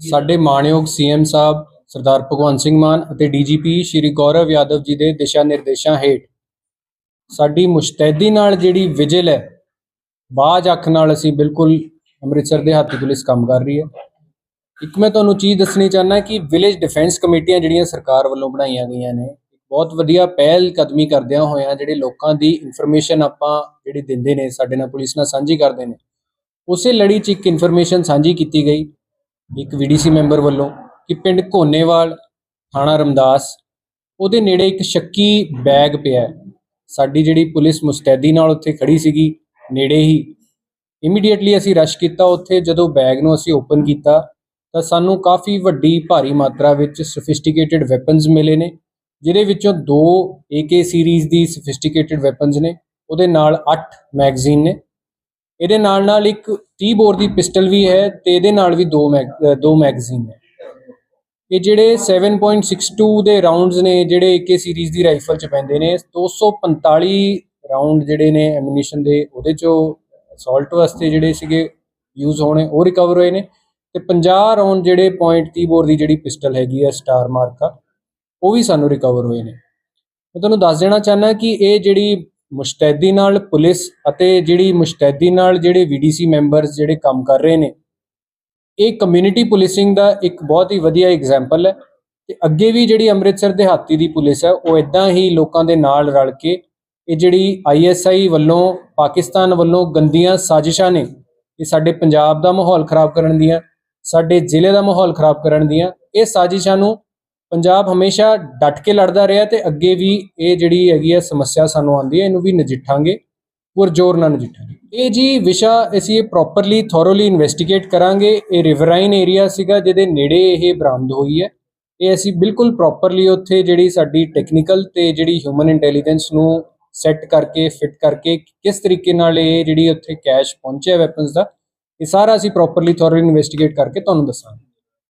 ਸਾਡੇ ਮਾਣਯੋਗ ਸੀਐਮ ਸਾਹਿਬ, ਸਰਦਾਰ ਭਗਵੰਤ ਸਿੰਘ ਮਾਨ ਅਤੇ ਡੀਜੀਪੀ ਸ਼੍ਰੀ ਗੌਰਵ ਯਾਦਵ ਜੀ ਦੇ ਦਿਸ਼ਾ ਨਿਰਦੇਸ਼ਾਂ ਹੇਠ ਸਾਡੀ ਮੁਸ਼ਤੈਦੀ ਨਾਲ ਜਿਹੜੀ ਵਿਜਿਲ ਹੈ, ਬਾਜ ਅੱਖ ਨਾਲ ਅਸੀਂ ਬਿਲਕੁਲ ਅੰਮ੍ਰਿਤਸਰ ਦੇ ਹਾਤੀ ਪੁਲਿਸ ਕੰਮ ਕਰ ਰਹੀ ਹੈ। ਇੱਕ ਮੈਂ ਤੁਹਾਨੂੰ ਚੀਜ਼ ਦੱਸਣੀ ਚਾਹੁੰਦਾ ਕਿ ਵਿਲੇਜ ਡਿਫੈਂਸ ਕਮੇਟੀਆਂ ਜਿਹੜੀਆਂ ਸਰਕਾਰ ਵੱਲੋਂ ਬਣਾਈਆਂ ਗਈਆਂ ਨੇ, ਬਹੁਤ ਵਧੀਆ ਪਹਿਲ ਕਦਮੀ ਕਰਦਿਆਂ ਹੋਇਆਂ ਜਿਹੜੇ ਲੋਕਾਂ ਦੀ ਇਨਫੋਰਮੇਸ਼ਨ ਆਪਾਂ ਜਿਹੜੀ ਦਿੰਦੇ ਨੇ, ਸਾਡੇ ਨਾਲ ਪੁਲਿਸ ਨਾਲ ਸਾਂਝੀ ਕਰਦੇ ਨੇ, ਉਸੇ ਲੜੀ 'ਚ ਇੱਕ ਇਨਫੋਰਮੇਸ਼ਨ ਸਾਂਝੀ ਕੀਤੀ ਗਈ। ਇੱਕ ਵੀਡੀਸੀ ਮੈਂਬਰ ਵੱਲੋਂ ਕਿ ਪਿੰਡ ਕੋਨੇਵਾਲ ਥਾਣਾ ਰਮਦਾਸ, ਉਹਦੇ ਨੇੜੇ ਇੱਕ ਸ਼ੱਕੀ ਬੈਗ ਪਿਆ ਹੈ। ਸਾਡੀ ਜਿਹੜੀ ਪੁਲਿਸ ਮੁਸਤੈਦੀ ਨਾਲ ਉੱਥੇ ਖੜੀ ਸੀਗੀ, ਨੇੜੇ ਹੀ ਇਮੀਡੀਏਟਲੀ ਅਸੀਂ ਰਸ਼ ਕੀਤਾ ਉੱਥੇ, ਜਦੋਂ ਬੈਗ ਨੂੰ ਅਸੀਂ ਓਪਨ ਕੀਤਾ, ਤਾਂ ਸਾਨੂੰ ਕਾਫੀ ਵੱਡੀ ਭਾਰੀ ਮਾਤਰਾ ਵਿੱਚ ਸਫਿਸਟੀਕੇਟਿਡ ਵੈਪਨਸ ਮਿਲੇ ਨੇ, ਜਿਹਦੇ ਵਿੱਚੋਂ ਦੋ AK ਸੀਰੀਜ਼ ਦੀ ਸਫਿਸਟੀਕੇਟਿਡ ਵੈਪਨਸ ਨੇ, ਉਹਦੇ ਨਾਲ 8 ਮੈਗਜ਼ੀਨ ਨੇ ਇਹਦੇ ਨਾਲ ਨਾਲ ਇੱਕ 30 ਬੋਰ ਦੀ ਪਿਸਟਲ ਵੀ ਹੈ ਤੇ ਇਹਦੇ ਨਾਲ ਵੀ ਦੋ ਮੈਗ ਦੋ ਮੈਗਜ਼ੀਨ ਨੇ। ਇਹ ਜਿਹੜੇ 7.62 ਦੇ ਰਾਉਂਡਸ ਨੇ, ਜਿਹੜੇ AK ਸੀਰੀਜ਼ ਦੀ ਰਾਈਫਲ ਚ ਪੈਂਦੇ ਨੇ 245 ਰਾਉਂਡ ਜਿਹੜੇ ਨੇ ਐਮੂਨੀਸ਼ਨ ਦੇ, ਉਹਦੇ ਚੋਂ ਅਸੌਲਟ ਵਾਸਤੇ ਜਿਹੜੇ ਸੀਗੇ ਯੂਜ਼ ਹੋਣੇ, ਉਹ ਰਿਕਵਰ ਹੋਏ ਨੇ ਤੇ 50 ਰਾਉਂਡ ਜਿਹੜੇ .30 ਬੋਰ ਦੀ ਜਿਹੜੀ ਪਿਸਟਲ ਹੈਗੀ ਆ ਸਟਾਰ ਮਾਰਕਾ ਉਹ ਵੀ ਸਾਨੂੰ ਰਿਕਵਰ ਹੋਏ ਨੇ। ਮੈਂ ਤੁਹਾਨੂੰ ਦੱਸ ਦੇਣਾ ਚਾਹੁੰਦਾ ਕਿ ਇਹ ਜਿਹੜੀ ਮੁਸ਼ਤੈਦੀ ਨਾਲ ਪੁਲਿਸ ਅਤੇ ਜਿਹੜੀ ਮੁਸ਼ਤੈਦੀ ਨਾਲ ਜਿਹੜੇ ਵੀਡੀਸੀ ਮੈਂਬਰਸ ਜਿਹੜੇ ਕੰਮ ਕਰ ਰਹੇ ਨੇ, ਇਹ ਕਮਿਊਨਿਟੀ ਪੁਲਿਸਿੰਗ ਦਾ ਇੱਕ ਬਹੁਤ ਹੀ ਵਧੀਆ ਐਗਜ਼ਾਮਪਲ ਹੈ ਤੇ ਅੱਗੇ ਵੀ ਜਿਹੜੀ ਅੰਮ੍ਰਿਤਸਰ ਦਿਹਾਤੀ ਦੀ ਪੁਲਿਸ ਹੈ, ਉਹ ਇਦਾਂ ਹੀ ਲੋਕਾਂ ਦੇ ਨਾਲ ਰਲ ਕੇ ਇਹ ਜਿਹੜੀ ਆਈਐਸਆਈ ਵੱਲੋਂ, ਪਾਕਿਸਤਾਨ ਵੱਲੋਂ ਗੰਦੀਆਂ ਸਾਜ਼ਿਸ਼ਾਂ ਨੇ, ਇਹ ਸਾਡੇ ਪੰਜਾਬ ਦਾ ਮਾਹੌਲ ਖਰਾਬ ਕਰਨ ਦੀਆਂ, ਸਾਡੇ ਜ਼ਿਲ੍ਹੇ ਦਾ ਮਾਹੌਲ ਖਰਾਬ ਕਰਨ ਦੀਆਂ, ਇਹ ਸਾਜ਼ਿਸ਼ਾਂ ਨੂੰ ਪੰਜਾਬ ਹਮੇਸ਼ਾ ਡਟ ਕੇ ਲੜਦਾ ਰਿਹਾ ਤੇ ਅੱਗੇ ਵੀ ਇਹ ਜਿਹੜੀ ਹੈਗੀ ਹੈ ਸਮੱਸਿਆ ਸਾਨੂੰ ਆਉਂਦੀ ਹੈ, ਇਹਨੂੰ ਵੀ ਨਜਿੱਠਾਂਗੇ ਪੁਰ ਜ਼ੋਰ ਨਾਲ ਨਜਿੱਠਾਂਗੇ। ਇਹ ਜੀ ਵਿਸ਼ਾ ਅਸੀਂ ਪ੍ਰੋਪਰਲੀ ਥੋਰੋਲੀ ਇਨਵੈਸਟੀਗੇਟ ਕਰਾਂਗੇ। ਇਹ ਰਿਵਰਾਈਨ ਏਰੀਆ ਸੀਗਾ ਜਿਹਦੇ ਨੇੜੇ ਇਹ ਬਰਾਮਦ ਹੋਈ ਹੈ। ਇਹ ਅਸੀਂ ਬਿਲਕੁਲ ਪ੍ਰੋਪਰਲੀ ਉੱਥੇ ਜਿਹੜੀ ਸਾਡੀ ਟੈਕਨੀਕਲ ਤੇ ਜਿਹੜੀ ਹਿਊਮਨ ਇੰਟੈਲੀਜੈਂਸ ਨੂੰ ਸੈੱਟ ਕਰਕੇ ਫਿੱਟ ਕਰਕੇ ਕਿਸ ਤਰੀਕੇ ਨਾਲ ਇਹ ਜਿਹੜੀ ਉੱਥੇ ਕੈਸ਼ ਪਹੁੰਚਿਆ ਵੈਪਨਸ ਦਾ, ਇਹ ਸਾਰਾ ਅਸੀਂ ਪ੍ਰੋਪਰਲੀ ਥੋਰੋਲੀ ਇਨਵੈਸਟੀਗੇਟ ਕਰਕੇ ਤੁਹਾਨੂੰ ਦੱਸਾਂਗੇ।